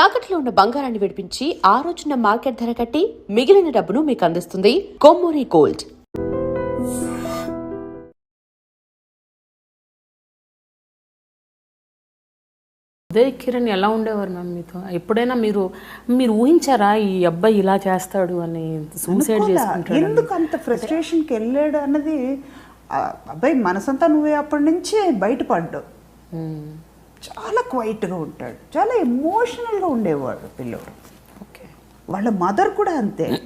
తాకట్లో ఉన్న బంగారాన్ని విడిపించి ఆ రోజున మార్కెట్ ధర కట్టి మిగిలిన డబ్బును మీకు అందిస్తుంది కొమ్మూరి గోల్డ్. ఉదయ్ కిరణ్ ఎలా ఉండేవారు మ్యామ్ మీతో? ఎప్పుడైనా మీరు మీరు ఊహించారా ఈ అబ్బాయి ఇలా చేస్తాడు అని సూసైడ్. చేసుకుంటాడు ఎందుకు అంత ఫ్రస్ట్రేషన్కి వెళ్ళాడు అన్నది అబ్బాయి మనసంతా నువ్వే అప్పటి నుంచి బయటపడ్డావు. చాలా క్వైట్గా ఉంటాడు. చాలా ఎమోషనల్గా ఉండేవాడు పిల్లోడు. ఓకే. వాళ్ళ మదర్ కూడా అంతే.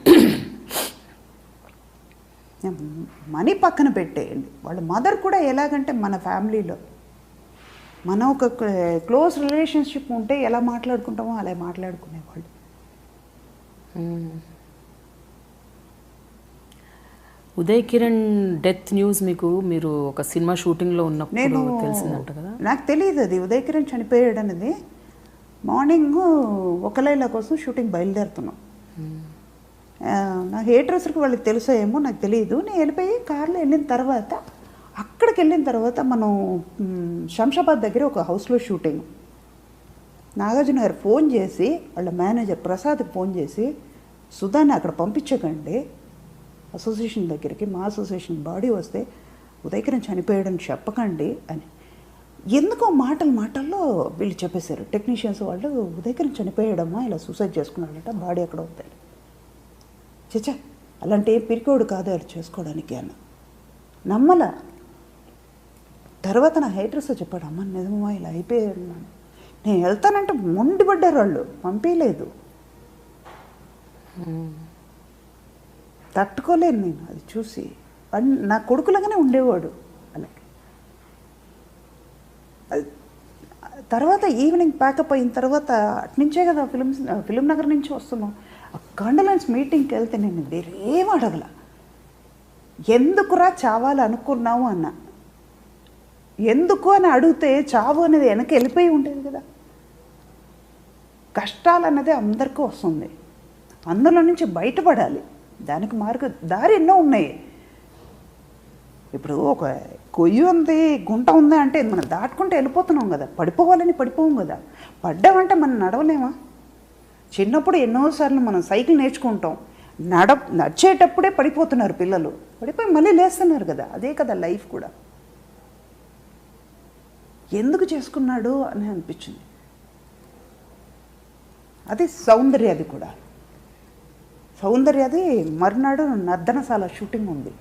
మనీ పక్కన పెట్టేయండి. వాళ్ళ మదర్ కూడా ఎలాగంటే మన ఫ్యామిలీలో. మనం ఒక క్లోజ్ రిలేషన్షిప్ ఉంటే ఎలా మాట్లాడుకుంటామో అలా మాట్లాడుకునేవాళ్ళు. ఉదయ్ కిరణ్ డెత్ న్యూస్ మీకు మీరు ఒక సినిమా షూటింగ్లో ఉన్నప్పుడు నేను తెలిసిందంట కదా? నాకు తెలియదు అది. ఉదయ్ కిరణ్ చనిపోయాడు అనేది. మార్నింగ్ ఒక లైలా కోసం షూటింగ్ బయలుదేరుతున్నాం. ఆ, నా హెయిర్ డ్రెస్సర్కి వాళ్ళకి తెలుసో ఏమో నాకు తెలియదు నేను వెళ్ళిపోయి కార్లో వెళ్ళిన తర్వాత అక్కడికి వెళ్ళిన తర్వాత మనం శంషాబాద్ దగ్గర ఒక హౌస్లో షూటింగ్. నాగార్జున గారు ఫోన్ చేసి వాళ్ళ మేనేజర్ ప్రసాద్కి ఫోన్ చేసి సుధాని అక్కడ పంపించకండి. అసోసియేషన్ దగ్గరికి మా అసోసియేషన్ బాడీ వస్తే ఉదయకరం చనిపోయాడని చెప్పకండి అని. ఎందుకో మాటలు మాటల్లో వీళ్ళు చెప్పేశారు. టెక్నీషియన్స్ వాళ్ళు ఉదయకరం చనిపోయాడమ్మా ఇలా సూసైడ్ చేసుకున్నాడట బాడీ ఎక్కడ ఉందని చచ్చా అలాంటి ఏ పిరికోడు కాదు అది చేసుకోవడానికి అన్న. నమ్మల. తర్వాత నా హైడ్రస్ చెప్పాడు అమ్మ నిజమా ఇలా అయిపోయాడు నేను వెళ్తానంటే మొండిపడ్డారు వాళ్ళు పంపించలేదు తట్టుకోలేను నేను అది చూసి. వాడు నా కొడుకులాగానే ఉండేవాడు అలాగే అది- తర్వాత ఈవినింగ్ ప్యాకప్ అయిన తర్వాత అట్నుంచే కదా ఫిలిం ఫిలిం నగర్ నుంచి వస్తున్నాం. ఆ కండలెన్స్ మీటింగ్కి వెళ్తే నేను వేరేం అడగల. ఎందుకురా చావాలి అనుకున్నావు అన్న. ఎందుకు అని అడిగితే చావు అనేది వెనక వెళ్ళిపోయి ఉండేది కదా. కష్టాలు అన్నది అందరికీ వస్తుంది. అందులో నుంచి బయటపడాలి. దానికి మార్గ దారి ఎన్నో ఉన్నాయి. ఇప్పుడు ఒక కొయ్యి ఉంది గుంట ఉంది అంటే మనం దాటుకుంటే వెళ్ళిపోతున్నాం కదా. పడిపోవాలని పడిపోం కదా. పడ్డామంటే మనం నడవలేమా? చిన్నప్పుడు ఎన్నోసార్లు మనం సైకిల్ నేర్చుకుంటాం. నడ నడిచేటప్పుడే పడిపోతున్నారు పిల్లలు. పడిపోయి మళ్ళీ లేస్తున్నారు కదా. అదే కదా లైఫ్ కూడా. ఎందుకు చేసుకున్నాడు అని అనిపించింది. అది సౌందర్యది కూడా. సౌందర్యది మర్నాడు నర్దనశాల షూటింగ్ ఉంది.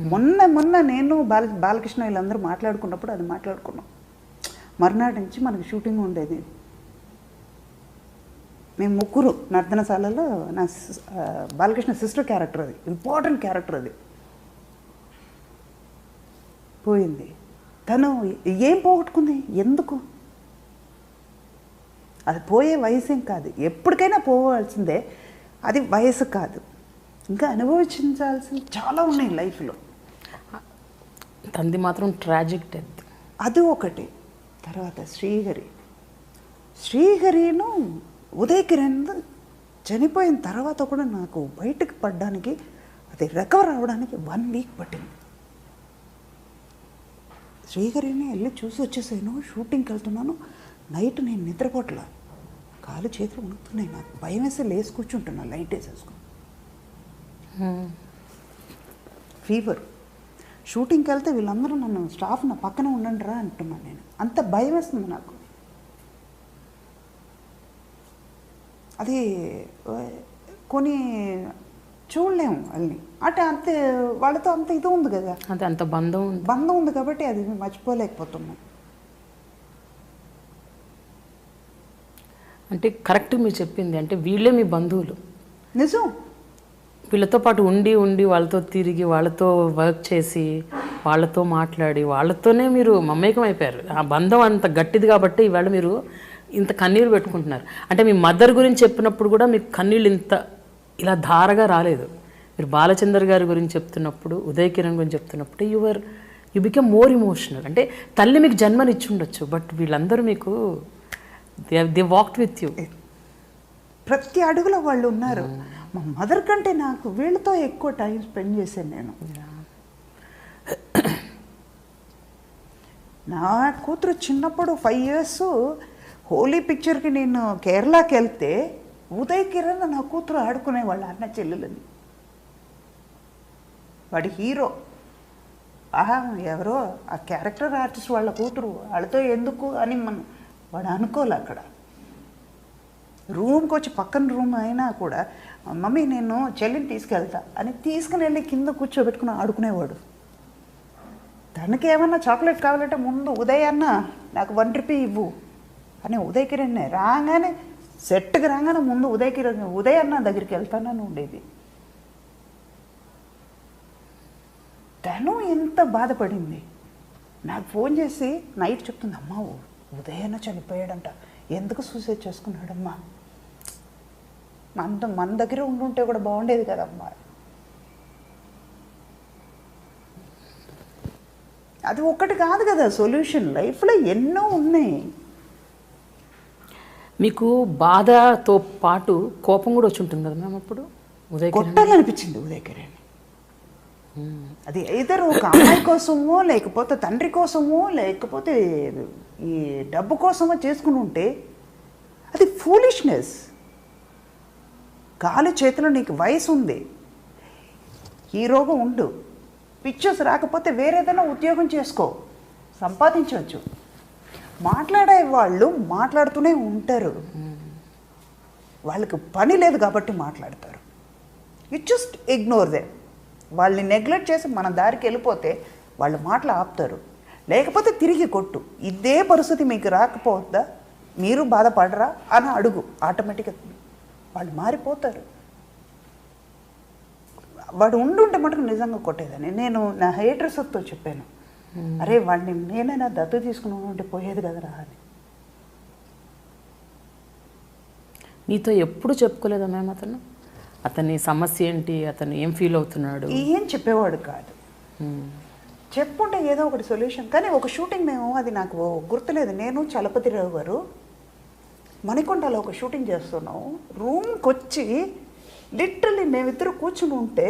మొన్న మొన్న నేను బాల బాలకృష్ణ వీళ్ళందరూ మాట్లాడుకున్నప్పుడు అది మాట్లాడుకున్నాం. మర్నాడు నుంచి మనకి షూటింగ్ ఉండేది. మేము ముగ్గురు నర్ధనశాలలో నా బాలకృష్ణ సిస్టర్ క్యారెక్టర్ అది. ఇంపార్టెంట్ క్యారెక్టర్ అది. పోయింది. తను ఏం పోగొట్టుకుంది? ఎందుకు? అది పోయే వయసేం కాదు. ఎప్పటికైనా పోవాల్సిందే. అది వయసు కాదు. ఇంకా అనుభవించాల్సింది చాలా ఉన్నాయి లైఫ్లో. తంది మాత్రం ట్రాజిక్ డెత్ అది ఒకటి. తర్వాత శ్రీహరి. శ్రీహరిను ఉదయ్ కిరణ్ చనిపోయిన తర్వాత కూడా నాకు బయటకు పడ్డానికి అది రికవర్ అవ్వడానికి వన్ వీక్ పట్టింది. శ్రీహరిని వెళ్ళి చూసి వచ్చేసాను షూటింగ్కి వెళ్తున్నాను. నైట్ నేను నిద్రపోట్ల. కాలు చేతులు ఉనుకుతున్నాయి నాకు. భయం వేసి లేచి కూర్చుంటున్నా లైట్ వేసేసుకుని ఫీవర్ షూటింగ్కి వెళ్తే వీళ్ళందరూ నన్ను స్టాఫ్ నా పక్కన ఉండండి రా అంటున్నాను నేను. అంత భయం వేస్తుంది నాకు. అది కొన్ని చూడలేము వాళ్ళని. అంటే అంత వాళ్ళతో అంత ఇది ఉంది కదా. అది అంత బంధం ఉంది. బంధం ఉంది కాబట్టి అది మర్చిపోలేకపోతున్నాం అంటే కరెక్ట్ మీరు చెప్పింది అంటే వీళ్ళే మీ బంధువులు. నిజం. వీళ్ళతో పాటు ఉండి ఉండి వాళ్ళతో తిరిగి వాళ్ళతో వర్క్ చేసి వాళ్ళతో మాట్లాడి వాళ్ళతోనే మీరు మమేకం అయిపోయారు. ఆ బంధం అంత గట్టిది కాబట్టి ఇవాళ మీరు ఇంత కన్నీళ్ళు పెట్టుకుంటున్నారు. అంటే మీ మదర్ గురించి చెప్పినప్పుడు కూడా మీకు కన్నీళ్ళు ఇంత ఇలా ధారగా రాలేదు. మీరు బాలచందర్ గారి గురించి చెప్తున్నప్పుడు ఉదయ్ కిరణ్ గురించి చెప్తున్నప్పుడు your you become more emotional అంటే తల్లి మీకు జన్మనిచ్చి ఉండొచ్చు బట్ వీళ్ళందరూ మీకు దే వాక్డ్ విత్ యూ ప్రతి అడుగులో వాళ్ళు ఉన్నారు. మా మదర్ కంటే నాకు వీళ్ళతో ఎక్కువ టైం స్పెండ్ చేశాను నేను. నా కూతురు చిన్నప్పుడు ఫైవ్ ఇయర్స్ హోలీ పిక్చర్కి నేను కేరళకి వెళ్తే ఉదయ్ కిరణ్ నా కూతురు ఆడుకునేవాళ్ళు అన్న చెల్లెలని వాడి హీరో. ఆహా ఎవరో ఆ క్యారెక్టర్ ఆర్టిస్ట్ వాళ్ళ కూతురు. వాళ్ళతో ఎందుకు అని మనం వాడు అనుకోలే అక్కడ. రూమ్కి వచ్చి పక్కన రూమ్ అయినా కూడా మమ్మీ నేను చెల్లిని తీసుకెళ్తా అని తీసుకుని వెళ్ళి కింద కూర్చోబెట్టుకుని ఆడుకునేవాడు. తనకి ఏమన్నా చాక్లెట్ కావాలంటే ముందు ఉదయ్ అన్న నాకు వన్ రూపీ ఇవ్వు అని ఉదయ్ కిరణ్ రాగానే సెట్కి రాగానే ముందు ఉదయ్ కిరణ్ ఉదయ్ అన్న దగ్గరికి వెళ్తానని ఉండేది. తను ఎంత బాధపడింది. నాకు ఫోన్ చేసి నైట్ చెప్తుంది అమ్మ ఉదయన చనిపోయాడంట. ఎందుకు సూసైడ్ చేసుకున్నాడమ్మా? మన మన దగ్గర ఉండుంటే కూడా బాగుండేది కదమ్మా. అది ఒక్కటి కాదు కదా సొల్యూషన్ లైఫ్లో ఎన్నో ఉన్నాయి. మీకు బాధతో పాటు కోపం కూడా వచ్చి ఉంటుంది కదా మ్యామ్ అప్పుడు? ఉదయ్ కొట్టాలనిపించింది ఉదయ్ కిరణ్ అది ఇద్దరు ఒక అమ్మాయి కోసమో లేకపోతే తండ్రి కోసమో లేకపోతే ఈ డబ్బు కోసమో చేసుకుని ఉంటే అది ఫూలిష్నెస్. కాలు చేతిలో నీకు వయసు ఉంది హీరోగా ఉండు. పిక్చర్స్ రాకపోతే వేరేదైనా ఉద్యోగం చేసుకో. సంపాదించవచ్చు మాట్లాడే వాళ్ళు మాట్లాడుతూనే ఉంటారు. వాళ్ళకి పని లేదు కాబట్టి మాట్లాడతారు. యు జస్ట్ ఇగ్నోర్ దే వాళ్ళని నెగ్లెక్ట్ చేసి మన దారికి వెళ్ళిపోతే వాళ్ళు మాటలు ఆపుతారు. లేకపోతే తిరిగి కొట్టు. ఇదే పరిస్థితి మీకు రాకపోద్దా? మీరు బాధపడరా? అని అడుగు. ఆటోమేటిక్గా వాళ్ళు మారిపోతారు. వాడు ఉండుంటే మటుకు నిజంగా కొట్టేదని నేను నా హెయిట్రెస్తో చెప్పాను. అరే వాడిని నేనైనా దత్తు తీసుకుని ఉంటే పోయేది కదరా అని నీతో ఎప్పుడు చెప్పుకోలేదా మ్యామ్ అతను? అతని సమస్య ఏంటి? అతను ఏం ఫీల్ అవుతున్నాడు? ఏం చెప్పేవాడు కాదు. చెప్పుంటే ఏదో ఒకటి సొల్యూషన్ కానీ ఒక షూటింగ్ మేము అది నాకు గుర్తులేదు. నేను చలపతిరావు గారు మణికొండలో ఒక షూటింగ్ చేస్తున్నాం. రూమ్కి వచ్చి లిటరలీ మేమిద్దరు కూర్చుని ఉంటే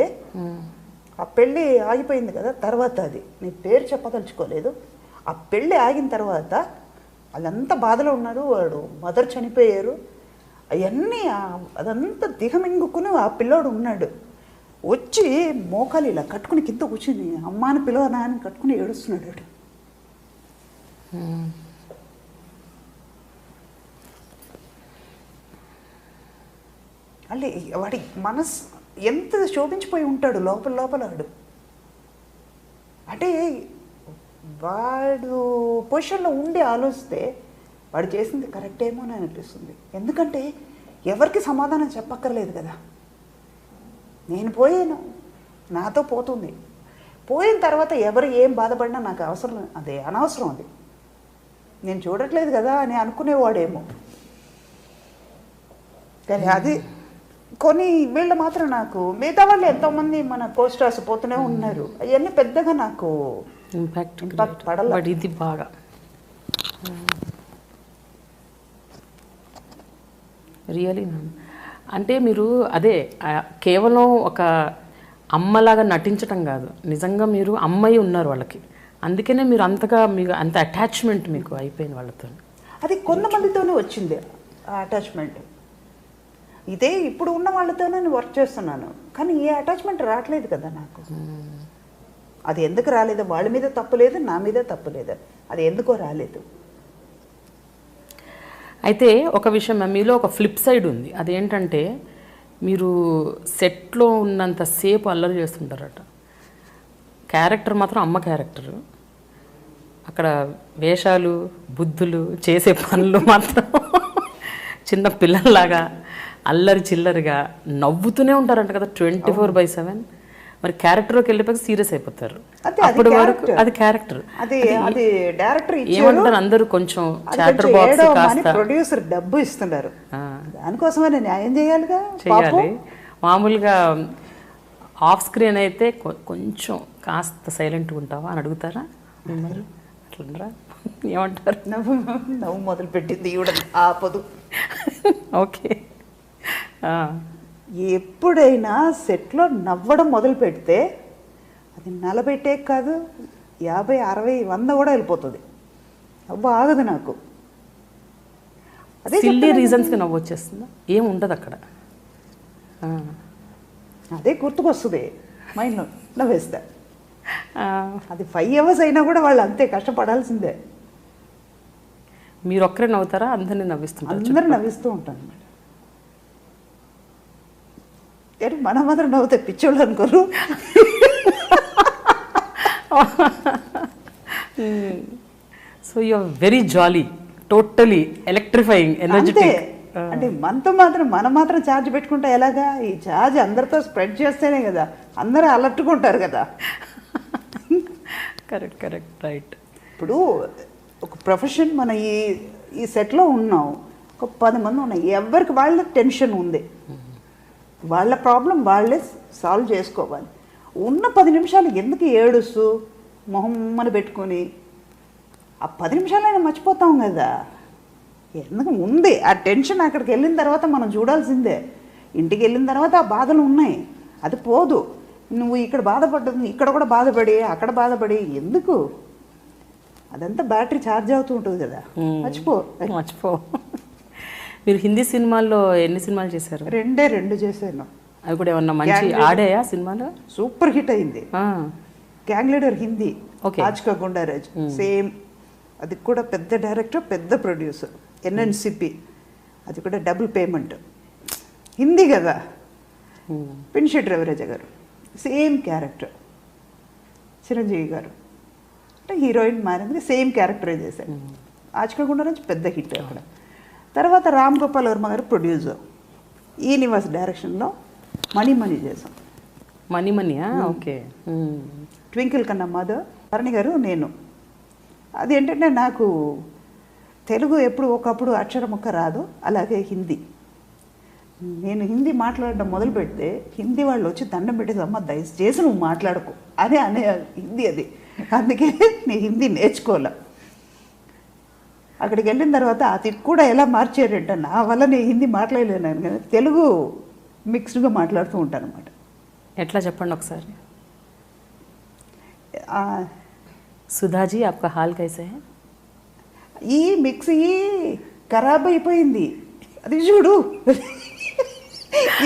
ఆ పెళ్ళి ఆగిపోయింది కదా తర్వాత అది. నీ పేరు చెప్పదలుచుకోలేదు. ఆ పెళ్ళి ఆగిన తర్వాత వాళ్ళంతా బాధలో ఉన్నారు. వాడు మదర్ చనిపోయారు. అవన్నీ అదంతా దిగమింగుకుని ఆ పిల్లోడు ఉన్నాడు వచ్చి మోకాలు ఇలా కట్టుకుని కింద కూర్చుని అమ్మాని పిలవనా అని కట్టుకుని ఏడుస్తున్నాడు వాడు. అంటే వాడి మనస్ ఎంత శోభించిపోయి ఉంటాడు లోపల లోపల వాడు అంటే వాడు పొజిషన్లో ఉండి ఆలోచిస్తే వాడు చేసింది కరెక్ట్ ఏమో అని అనిపిస్తుంది. ఎందుకంటే ఎవరికి సమాధానం చెప్పక్కర్లేదు కదా. నేను పోయాను. నాతో పోతుంది. పోయిన తర్వాత ఎవరు ఏం బాధపడినా నాకు అవసరం అదే అనవసరం అది. నేను చూడట్లేదు కదా అని అనుకునేవాడేమో. కానీ అది కొన్ని వీళ్ళు మాత్రం నాకు మిగతా వాళ్ళు ఎంతోమంది మన కోస్టార్స్ పోతూనే ఉన్నారు. అవన్నీ పెద్దగా నాకు ఇంపాక్ట్ Impact పడలా. ఇది బాగా. రియలీ మ్యామ్ అంటే మీరు అదే కేవలం ఒక అమ్మలాగా నటించటం కాదు. నిజంగా మీరు అమ్మాయి ఉన్నారు వాళ్ళకి. అందుకనే మీరు అంతగా మీకు అంత అటాచ్మెంట్ మీకు అయిపోయింది వాళ్ళతో. అది కొంతమందితోనే వచ్చింది అటాచ్మెంట్ ఇదే ఇప్పుడు ఉన్న వాళ్ళతోనే నేను వర్క్ చేస్తున్నాను. కానీ ఏ అటాచ్మెంట్ రావట్లేదు కదా నాకు. అది ఎందుకు రాలేదు? వాళ్ళ మీద తప్పు లేదు నా మీద తప్పు లేదు. అది ఎందుకో రాలేదు. అయితే ఒక విషయం మ్యామ్ మీలో ఒక ఫ్లిప్ సైడ్ ఉంది. అదేంటంటే మీరు సెట్లో ఉన్నంత సేపు అల్లరి చేస్తుంటారట. క్యారెక్టర్ మాత్రం అమ్మ క్యారెక్టర్ అక్కడ వేషాలు బుద్ధులు చేసే పనులు మాత్రం చిన్న పిల్లల్లాగా అల్లరి చిల్లరిగా నవ్వుతూనే ఉంటారంట కదా ట్వంటీ ఫోర్ బై సెవెన్ మరి క్యారెక్టర్లోకి వెళ్ళిపోయి సీరియస్ అయిపోతారు. అప్పటి వరకు. అది క్యారెక్టర్ అది అది డైరెక్టర్ ఏమంటారు? అందరూ కొంచెం చాటర్ బాక్స్ కాస్త ప్రొడ్యూసర్ డబ్బు ఇస్తున్నారు. దానికోసమే న్యాయం చేయాలిగా చేయాలి. మామూలుగా ఆఫ్ స్క్రీన్ అయితే కొంచెం కాస్త సైలెంట్గా ఉంటావా అని అడుగుతారా? మిమ్మల్ని అట్లనరా ఏమంటారు? నవ్వు నవ్వు మొదలు పెట్టింది ఈవిడ. ఆపదు. ఓకే. ఆ, ఎప్పుడైనా సెట్లో నవ్వడం మొదలు పెడితే అది నలభై టేక్ కాదు యాభై అరవై వంద కూడా వెళ్ళిపోతుంది. ఆగదు నాకు. అదే సిల్లీ రీజన్స్కి నవ్వు వచ్చేస్తుందా? ఏం ఉండదు అక్కడ. అదే గుర్తుకొస్తుంది. మైండ్లో నవ్వేస్తా. అది ఫైవ్ అవర్స్ అయినా కూడా వాళ్ళు అంతే కష్టపడాల్సిందే. మీరు ఒక్కరే నవ్వుతారా? అందరినీ నవ్విస్తుంటారు అందరూ నవ్విస్తూ ఉంటాను కానీ మనం మాత్రం నవ్వుతే పిచ్చోళ్ళు అనుకోరు. So you very jolly totally electrifying energetic. అంటే మనతో మాత్రం మనం మాత్రం ఛార్జ్ పెట్టుకుంటే ఎలాగా? ఈ ఛార్జ్ అందరితో స్ప్రెడ్ చేస్తేనే కదా అందరూ అలర్ట్గా ఉంటారు కదా. Correct correct right. ఇప్పుడు ఒక ప్రొఫెషన్ మన ఈ ఈ సెట్లో ఉన్నాం. ఒక పది మంది ఉన్నాయి ఎవరికి వాళ్ళ టెన్షన్ ఉంది? వాళ్ళ ప్రాబ్లం వాళ్ళే సాల్వ్ చేసుకోవాలి. ఉన్న పది నిమిషాలు ఎందుకు ఏడుస్తూ మొహమ్మని పెట్టుకొని? ఆ పది నిమిషాలైనా మర్చిపోతాం కదా. ఎందుకు? ఉంది. ఆ టెన్షన్ అక్కడికి వెళ్ళిన తర్వాత మనం చూడాల్సిందే. ఇంటికి వెళ్ళిన తర్వాత ఆ బాధలు ఉన్నాయి. అది పోదు. నువ్వు ఇక్కడ బాధపడ్డది ఇక్కడ కూడా బాధపడి అక్కడ బాధపడి ఎందుకు? అదంతా బ్యాటరీ ఛార్జ్ అవుతూ ఉంటుంది కదా. మర్చిపో. మర్చిపో. మీరు హిందీ సినిమాల్లో ఎన్ని సినిమాలు చేశారు? రెండే రెండు చేశాను. అవి కూడా ఏమన్నా మంచి ఆడాయా సినిమాలు? సూపర్ హిట్ అయింది. Gang leader Hindi. Aaj Ka Goonda Raj. Same. అది కూడా పెద్ద డైరెక్టర్ పెద్ద ప్రొడ్యూసర్ ఎన్ఎన్సిపి. అది కూడా డబుల్ పేమెంట్. హిందీ కదా? పిన్షెట్ రవిరాజ గారు. Same character. చిరంజీవి గారు. అంటే హీరోయిన్ మారింది సేమ్ క్యారెక్టరే చేశారు ఆజ్కా గుండారాజ్ పెద్ద హిట్ అక్కడ. తర్వాత రామ్ గోపాల్ వర్మ గారు ప్రొడ్యూసర్ ఈ నివాస్ డైరెక్షన్లో మనీ మనీ చేసాం money మనీయా okay. Twinkle Khanna mother Bharani garu నేను. అది ఏంటంటే నాకు తెలుగు ఎప్పుడు ఒకప్పుడు అక్షరం ఒక్క రాదు అలాగే హిందీ. నేను హిందీ మాట్లాడడం మొదలు పెడితే హిందీ వాళ్ళు వచ్చి దండం పెట్టేసి అమ్మ దయచేసి నువ్వు మాట్లాడకు. అదే అనే హిందీ అది. అందుకే నేను హిందీ నేర్చుకోలే. అక్కడికి వెళ్ళిన తర్వాత అది కూడా ఎలా మార్చారంటే నా వల్ల నేను హిందీ మాట్లాడలేను కానీ తెలుగు మిక్స్డ్గా మాట్లాడుతూ ఉంటాను అనమాట ఎట్లా చెప్పండి ఒకసారి? సుధాజీ ఆప్కా హాల్ కైసే ఈ మిక్సీ ఖరాబ్ అయిపోయింది. అది చూడు.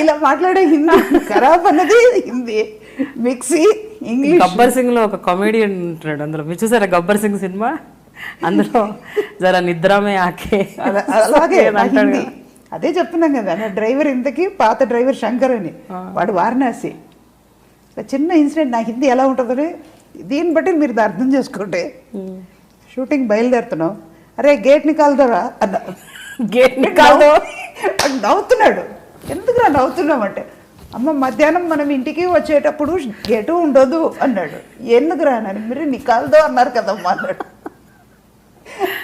ఇలా మాట్లాడే హిందీ ఖరాబ్ అన్నది హిందీ. Mixie English. గబ్బర్ సింగ్లో ఒక కామెడియన్ ఉంటాడు అందులో. మీరు చూసారా గబ్బర్ సింగ్ సినిమా? అందులో జరా నిద్రమే ఆకే. అలా- అలాగే నా అంటాడు అదే చెప్తున్నాం కదా నా డ్రైవర్ ఇంతకీ పాత డ్రైవర్ శంకర్ అని వాడు వారణాసి. చిన్న ఇన్సిడెంట్ నా హిందీ ఎలా ఉంటుందని దీన్ని బట్టి మీరు అర్థం చేసుకోండి. షూటింగ్ బయలుదేరుతున్నాం. అరే గేట్ నికాల్దరా అన్నా. గేట్ కాదు వాడు నవ్వుతున్నాడు. ఎందుకురా నవ్వుతున్నామంటే అమ్మ మధ్యాహ్నం మనం ఇంటికి వచ్చేటప్పుడు గేటు ఉండదు అన్నాడు. ఎందుకురా అని మీరు నికాల్దో అన్నారు కదమ్మా అన్నాడు.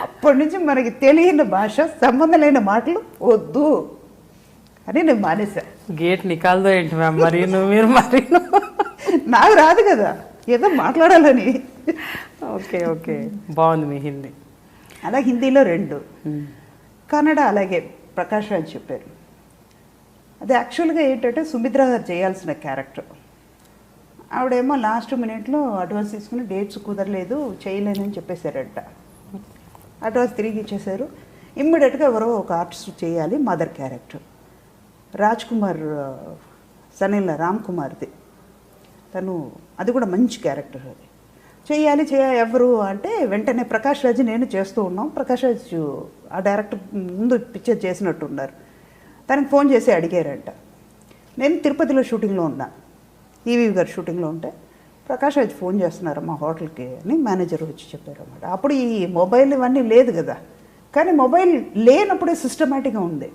అప్పటి నుంచి మనకి తెలియని భాష సంబంధం లేని మాటలు వద్దు అని నేను మానేశా. గేట్ నికాల్దో ఏంటి మ్యామ్? మరి నువ్వు మీరు మరి నాకు రాదు కదా ఏదో మాట్లాడాలని. Okay okay. బాగుంది మీ హిందీ. అలా హిందీలో రెండు. కన్నడ అలాగే ప్రకాష్ రాజ్ చెప్పారు. అది యాక్చువల్గా ఏంటంటే సుమిత్ర గారు చేయాల్సిన క్యారెక్టర్. ఆవిడేమో లాస్ట్ మినిట్లో అడ్వాన్స్ తీసుకుని డేట్స్ కుదరలేదు చేయలేనని చెప్పేశారంట. అడ్వాన్స్ తిరిగి ఇచ్చేశారు. ఇమ్మీడియట్గా ఎవరో ఒక ఆర్టిస్ట్ చేయాలి మదర్ క్యారెక్టర్ రాజ్ కుమార్ సనీల రామ్ కుమార్ది. తను అది కూడా మంచి క్యారెక్టర్ అది. చేయాలి చేయ ఎవరు అంటే వెంటనే ప్రకాష్ రాజ్ నేను చేస్తూ ఉన్నాం. ప్రకాష్ రాజ్ ఆ డైరెక్టర్ ముందు పిక్చర్ చేసినట్టున్నారు తనకి ఫోన్ చేసి అడిగారంట. నేను తిరుపతిలో షూటింగ్లో ఉన్నా. ఈవీ గారు షూటింగ్లో ఉంటే ప్రకాష్ రాజ్ ఫోన్ చేస్తున్నారు మా హోటల్కి అని మేనేజర్ వచ్చి చెప్పారు అన్నమాట. అప్పుడు ఈ మొబైల్ ఇవన్నీ లేదు కదా. కానీ మొబైల్ లేనప్పుడే సిస్టమేటిక్గా ఉంది.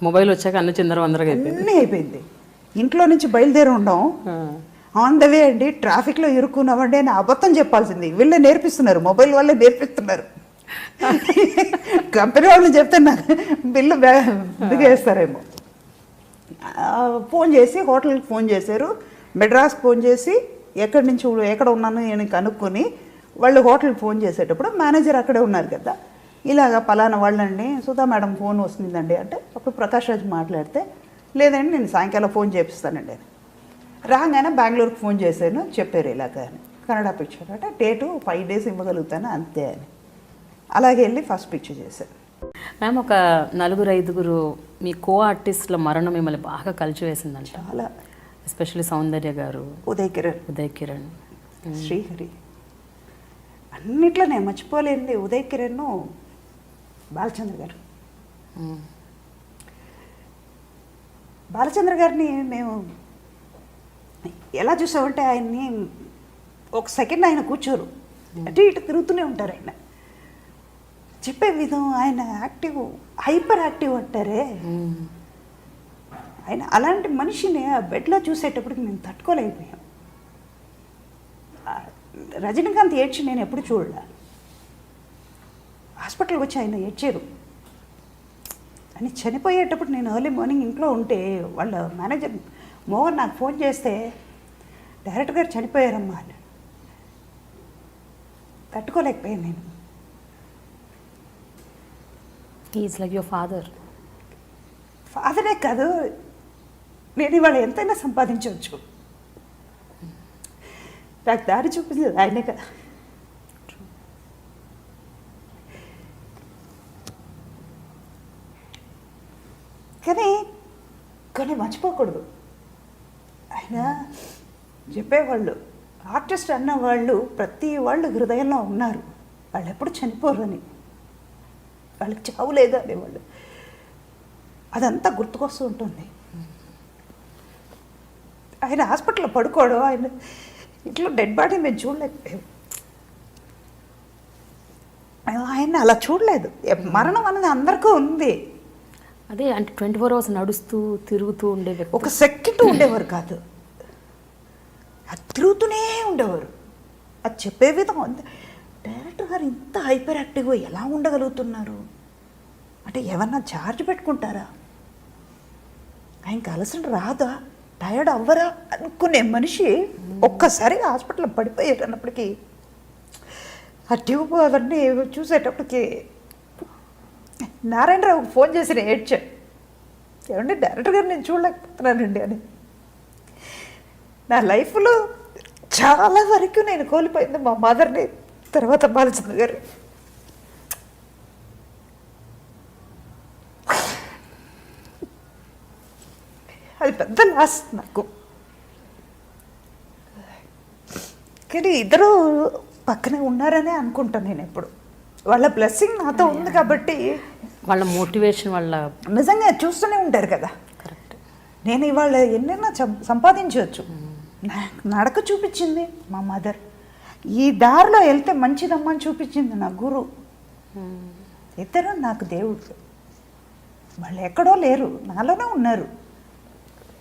మొబైల్ వచ్చాక అన్ని చిందర వందరగా అయిపోయింది. అన్నీ అయిపోయింది. ఇంట్లో నుంచి బయలుదేరి ఉండం ఆన్ ద వే అండి ట్రాఫిక్లో ఇరుక్కున్నామండి అని అబద్ధం చెప్పాల్సింది. వీళ్ళే నేర్పిస్తున్నారు మొబైల్ వాళ్ళే నేర్పిస్తున్నారు. కంపెనీ వాళ్ళు చెప్తే నాకు బిల్లు బిగేస్తారేమో ఫోన్ చేసి హోటల్కి ఫోన్ చేశారు. మెడ్రాస్ ఫోన్ చేసి ఎక్కడి నుంచి ఎక్కడ ఉన్నాను నేను కనుక్కొని వాళ్ళు హోటల్కి ఫోన్ చేసేటప్పుడు మేనేజర్ అక్కడే ఉన్నారు కదా. ఇలాగ పలానా వాళ్ళండి సుధా మేడం ఫోన్ వస్తుందండి అంటే అప్పుడు ప్రకాష్ రాజ్ మాట్లాడితే లేదండి నేను సాయంకాలం ఫోన్ చేపిస్తానండి అని. రాగానే బెంగళూరుకి ఫోన్ చేశాను చెప్పారు ఇలాగ అని. కన్నడ పిక్చర్ అంటే డేటు ఫైవ్ డేస్ ఇవ్వగలుగుతాను? అంతే అని. అలాగే వెళ్ళి ఫస్ట్ పిక్చర్ చేశాను. మ్యామ్ ఒక నలుగురు ఐదుగురు మీ కో ఆర్టిస్టుల మరణం మిమ్మల్ని బాగా కలిచివేసిందంట చాలా. ఎస్పెషల్లీ సౌందర్య గారు. ఉదయ్ కిరణ్ ఉదయ్ కిరణ్ శ్రీహరి. అన్నిట్లో నేను మర్చిపోలేనిది ఉదయ్ కిరణ్ బాలచంద్ర గారు. బాలచంద్ర గారిని మేము ఎలా చూసామంటే ఆయన్ని ఒక సెకండ్ ఆయన కూర్చోరు. అటు ఇటు తిరుగుతూనే ఉంటారు ఆయన. చెప్పే విధం ఆయన యాక్టివ్ హైపర్ యాక్టివ్ అంటారే. ఆయన అలాంటి మనిషిని ఆ బెడ్లో చూసేటప్పటికి మేము తట్టుకోలేకపోయాం. రజనీకాంత్ ఏడ్చి నేను ఎప్పుడు చూడలే. హాస్పిటల్కి వచ్చి ఆయన ఏడ్చారు. అని చనిపోయేటప్పుడు నేను ఎర్లీ మార్నింగ్ ఇంట్లో ఉంటే వాళ్ళ మేనేజర్ మోహన్ నాకు ఫోన్ చేస్తే డైరెక్టర్ గారు చనిపోయారమ్మా అని తట్టుకోలేకపోయాను నేను. ఈజ్ లైక్ యువర్ ఫాదర్ ఫాదరే కాదు నేను ఇవాళ ఎంతైనా సంపాదించవచ్చు. నాకు దారి చూపించలేదు ఆయనే కదా. కానీ కానీ మర్చిపోకూడదు. ఆయన చెప్పేవాళ్ళు ఆర్టిస్ట్ అన్న వాళ్ళు ప్రతి వాళ్ళు హృదయంలో ఉన్నారు. వాళ్ళు ఎప్పుడు చనిపోరు అని. వాళ్ళకి చావు లేదు అనేవాళ్ళు. అదంతా గుర్తుకొస్తూ ఉంటుంది. ఆయన హాస్పిటల్లో పడుకోవడం ఆయన ఇంట్లో డెడ్ బాడీ మేము చూడలేకపోయాం ఆయన అలా చూడలేదు. మరణం అనేది అందరికీ ఉంది. అదే అంటే ట్వంటీ ఫోర్ అవర్స్ నడుస్తూ తిరుగుతూ ఉండే వ్యక్తి. ఒక సెకండ్ ఉండేవారు కాదు. తిరుగుతూనే ఉండేవారు. అది చెప్పే విధం అంత డైరెక్టర్ గారు ఇంత హైపర్ యాక్టివ్గా ఎలా ఉండగలుగుతున్నారు? అంటే ఏమన్నా ఛార్జ్ పెట్టుకుంటారా? ఆయనకి అలసట రాదా? టయర్డ్ అవ్వరా అనుకునే మనిషి ఒక్కసారిగా హాస్పిటల్లో పడిపోయారు అన్నప్పటికీ ఆ ట్యూబ్ అవన్నీ చూసేటప్పటికి నారాయణరావుకి ఫోన్ చేసి నేను ఏడ్చాను. ఏమండి డైరెక్టర్ గారు నేను చూడలేకపోతున్నానండి అని. నా లైఫ్లో చాలా వరకు నేను కోల్పోయింది మా మదర్ని తర్వాత బాలచంద్ర గారు అది పెద్ద లాస్ నాకు. కానీ ఇద్దరు పక్కనే ఉన్నారనే అనుకుంటాను నేను ఎప్పుడు. వాళ్ళ బ్లెస్సింగ్ నాతో ఉంది కాబట్టి వాళ్ళ మోటివేషన్ వాళ్ళ నిజంగా చూస్తూనే ఉంటారు కదా. కరెక్ట్ నేను ఇవాళ ఎన్నైనా సంపాదించవచ్చు. నడక చూపించింది మా మదర్ ఈ దారిలో వెళ్తే మంచిదమ్మా అని చూపించింది నా గురు. ఇద్దరు నాకు దేవుడు వాళ్ళు ఎక్కడో లేరు. నాలోనే ఉన్నారు.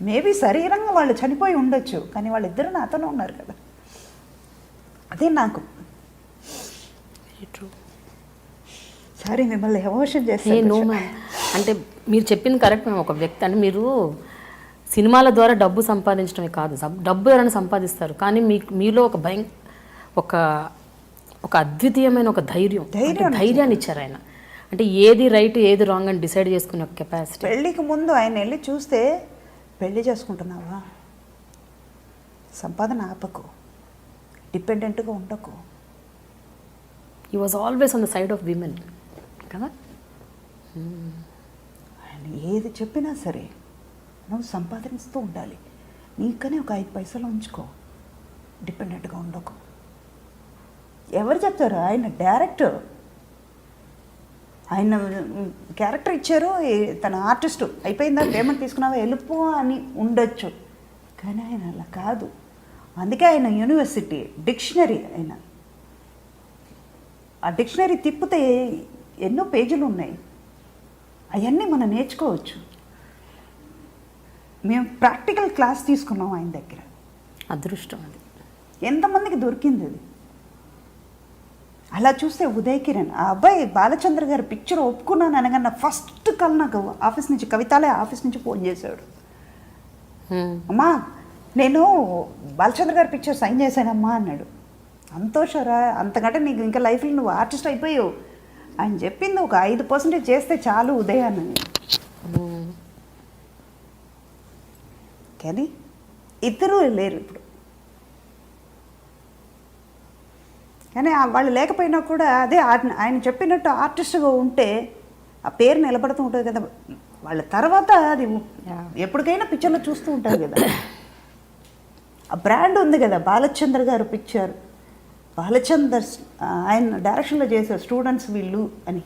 మేబీ శరీరంగా వాళ్ళు చనిపోయి ఉండొచ్చు కానీ వాళ్ళిద్దరు నాతోనే ఉన్నారు కదా. అదే నాకు. సారీ మిమ్మల్ని ఎమోషన్ చేస్తాను మ్యామ్ అంటే మీరు చెప్పింది కరెక్ట్ మ్యామ్ ఒక వ్యక్తి అంటే మీరు సినిమాల ద్వారా డబ్బు సంపాదించడమే కాదు డబ్బు ఎవరైనా సంపాదిస్తారు. కానీ మీకు మీలో ఒక భయం ఒక ఒక అద్వితీయమైన ఒక ధైర్యం. ధైర్యాన్ని ఇచ్చారు ఆయన. అంటే ఏది రైట్ ఏది రాంగ్ అని డిసైడ్ చేసుకునే ఒక కెపాసిటీ పెళ్ళికి ముందు ఆయన వెళ్ళి చూస్తే పెళ్ళి చేసుకుంటున్నావా? సంపాదన ఆపకు. డిపెండెంట్గా ఉండకు. ఈ was always on the side of women కదా? ఆయన ఏది చెప్పినా సరే నువ్వు సంపాదిస్తూ ఉండాలి. నీకనే ఒక ఐదు పైసలు ఉంచుకో. డిపెండెంట్గా ఉండకు. ఎవరు చెప్తారు? ఆయన డైరెక్టర్. ఆయన క్యారెక్టర్ ఇచ్చారు తన ఆర్టిస్టు. అయిపోయిందా? పేమెంట్ తీసుకున్నావా? వెళ్ళిపో అని ఉండొచ్చు. కానీ ఆయన అలా కాదు. అందుకే ఆయన యూనివర్సిటీ డిక్షనరీ ఆయన. ఆ డిక్షనరీ తిప్పితే ఎన్నో పేజీలు ఉన్నాయి. అవన్నీ మనం నేర్చుకోవచ్చు. మేము ప్రాక్టికల్ క్లాస్ తీసుకున్నాం ఆయన దగ్గర. అదృష్టం అది. ఎంతమందికి దొరికింది అది? అలా చూస్తే ఉదయ్ కిరణ్ ఆ అబ్బాయి బాలచంద్ర గారి పిక్చర్ ఒప్పుకున్నాను అనగానే ఫస్ట్ కాల్ నాకు ఆఫీస్ నుంచి కవితాలే ఆఫీస్ నుంచి ఫోన్ చేశాడు. అమ్మా నేను బాలచంద్ర గారి పిక్చర్ సైన్ చేశానమ్మా అన్నాడు. సంతోషరా అంతకంటే నీకు ఇంకా లైఫ్లో నువ్వు ఆర్టిస్ట్ అయిపోయావు. ఆయన చెప్పింది ఒక ఐదు పర్సెంటేజ్ చేస్తే చాలు ఉదయాన్ని. కానీ ఇద్దరూ లేరు ఇప్పుడు. కానీ వాళ్ళు లేకపోయినా కూడా అదే ఆయన ఆయన చెప్పినట్టు ఆర్టిస్ట్గా ఉంటే ఆ పేరు నిలబడుతూ ఉంటుంది కదా. వాళ్ళ తర్వాత అది ఎప్పటికైనా పిక్చర్లో చూస్తూ ఉంటారు కదా. ఆ బ్రాండ్ ఉంది కదా బాలచంద్ర గారు పిక్చర్ బాలచందర్ ఆయన డైరెక్షన్లో చేశారు స్టూడెంట్స్ వీళ్ళు అని.